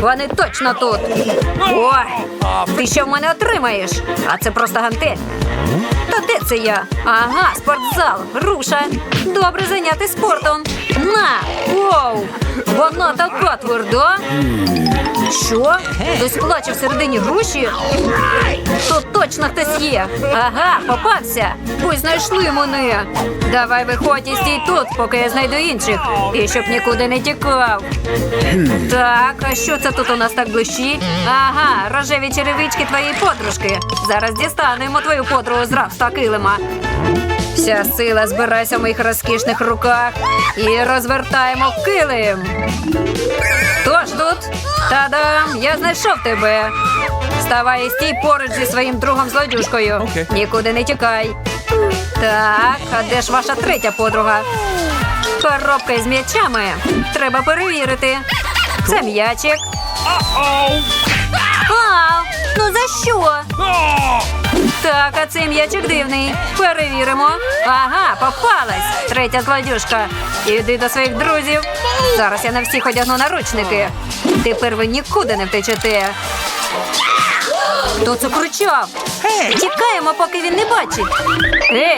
Вони точно тут. Ой, ти що в мене отримаєш? А це просто гантель. Та де це я? Ага, спортзал. Руша. Добре зайняти спортом. На! Воу! Вона така тверда. Що? Хтось плаче всередині груші? Тут точно хтось є. Ага, попався. Ось знайшли мене. Давай виходь і стій тут, поки я знайду інших. І щоб нікуди не тікав. Так, а що це тут у нас так блищить? Ага, рожеві черевички твоєї подружки. Зараз дістанемо твою подругу з рабства килима. Вся сила збирається в моїх розкішних руках і розвертаємо килим. Хто ж тут? Та-дам! Я знайшов тебе. Вставай і стій поруч зі своїм другом злодюшкою. Окей. Нікуди не тікай. Так, а де ж ваша третя подруга? Коробка із м'ячами. Треба перевірити. Це м'ячик. А цей м'ячик дивний. Перевіримо. Ага, попалась. Третя злодюшка. Іди до своїх друзів. Зараз я на всіх одягну наручники. Тепер ви нікуди не втечете. Хто це кричав? Тікаємо, поки він не бачить. Ей,